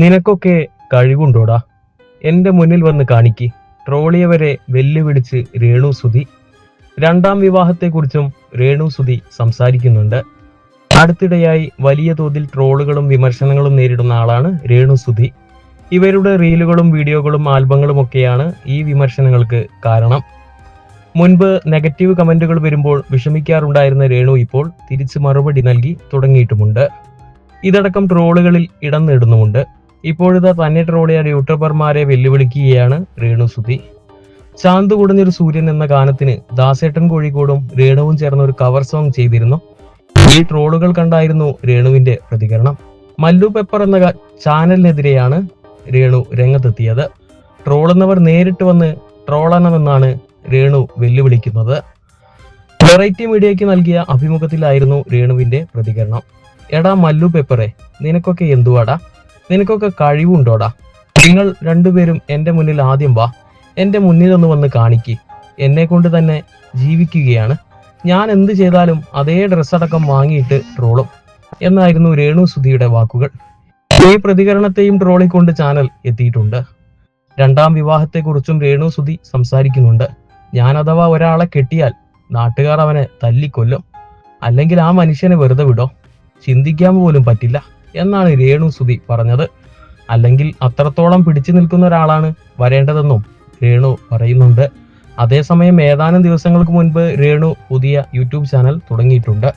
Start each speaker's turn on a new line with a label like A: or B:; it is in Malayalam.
A: നിനക്കൊക്കെ കഴിവുണ്ടോടാ? എന്റെ മുന്നിൽ വന്ന് കാണിക്ക്. ട്രോളിയവരെ വെല്ലുവിളിച്ച് രേണു സുധി. രണ്ടാം വിവാഹത്തെക്കുറിച്ചും രേണു സുധി സംസാരിക്കുന്നുണ്ട്. അടുത്തിടെയായി വലിയ തോതിൽ ട്രോളുകളും വിമർശനങ്ങളും നേരിടുന്ന ആളാണ് രേണു സുധി. ഇവരുടെ റീലുകളും വീഡിയോകളും ആൽബങ്ങളും ഒക്കെയാണ് ഈ വിമർശനങ്ങൾക്ക് കാരണം. മുൻപ് നെഗറ്റീവ് കമന്റുകൾ വരുമ്പോൾ വിഷമിക്കാറുണ്ടായിരുന്ന രേണു ഇപ്പോൾ തിരിച്ച് മറുപടി നൽകി തുടങ്ങിയിട്ടുമുണ്ട്. ഇതടക്കം ട്രോളുകളിൽ ഇടം നേടുന്നുമുണ്ട്. ഇപ്പോഴിതാ തന്നെ ട്രോളിയായ യൂട്യൂബർമാരെ വെല്ലുവിളിക്കുകയാണ് രേണു സുധി. ചാന്ത് കുടഞ്ഞൊരു സൂര്യൻ എന്ന ഗാനത്തിന് ദാസേട്ടൻ കോഴിക്കോടും രേണുവും ചേർന്ന ഒരു കവർ സോങ് ചെയ്തിരുന്നു. ഈ ട്രോളുകൾ കണ്ടായിരുന്നു രേണുവിന്റെ പ്രതികരണം. മല്ലു പെപ്പർ എന്ന ചാനലിനെതിരെയാണ് രേണു രംഗത്തെത്തിയത്. ട്രോളുന്നവർ നേരിട്ട് വന്ന് ട്രോളണമെന്നാണ് രേണു വെല്ലുവിളിക്കുന്നത്. വെറൈറ്റി മീഡിയയ്ക്ക് നൽകിയ അഭിമുഖത്തിലായിരുന്നു രേണുവിന്റെ പ്രതികരണം. എടാ മല്ലു പെപ്പറെ നിനക്കൊക്കെ എന്തുവാടാ? നിനക്കൊക്കെ കഴിവുണ്ടോടാ? നിങ്ങൾ രണ്ടുപേരും എന്റെ മുന്നിൽ ആദ്യം വാ. എന്റെ മുന്നിലൊന്ന് വന്ന് കാണിക്ക്. എന്നെ കൊണ്ട് തന്നെ ജീവിക്കുകയാണ്. ഞാൻ എന്ത് ചെയ്താലും അതേ ഡ്രസ് അടക്കം വാങ്ങിയിട്ട് ട്രോളും. എന്നായിരുന്നു രേണു സുധിയുടെ വാക്കുകൾ. ഈ പ്രതികരണത്തെയും ട്രോളിക്കൊണ്ട് ചാനൽ എത്തിയിട്ടുണ്ട്. രണ്ടാം വിവാഹത്തെക്കുറിച്ചും രേണു സുധി സംസാരിക്കുന്നുണ്ട്. ഞാൻ അഥവാ ഒരാളെ കെട്ടിയാൽ നാട്ടുകാർ അവനെ തല്ലിക്കൊല്ലും. അല്ലെങ്കിൽ ആ മനുഷ്യനെ വെറുതെ വിടോ. ചിന്തിക്കാൻ പോലും പറ്റില്ല. എന്നാണ് രേണു സുധി പറഞ്ഞത്. അല്ലെങ്കിൽ അത്രത്തോളം പിടിച്ചു നിൽക്കുന്ന ഒരാളാണ് വരേണ്ടതെന്നും രേണു പറയുന്നുണ്ട്. അതേസമയം ഏതാനും ദിവസങ്ങൾക്ക് മുൻപ് രേണു പുതിയ യൂട്യൂബ് ചാനൽ തുടങ്ങിയിട്ടുണ്ട്.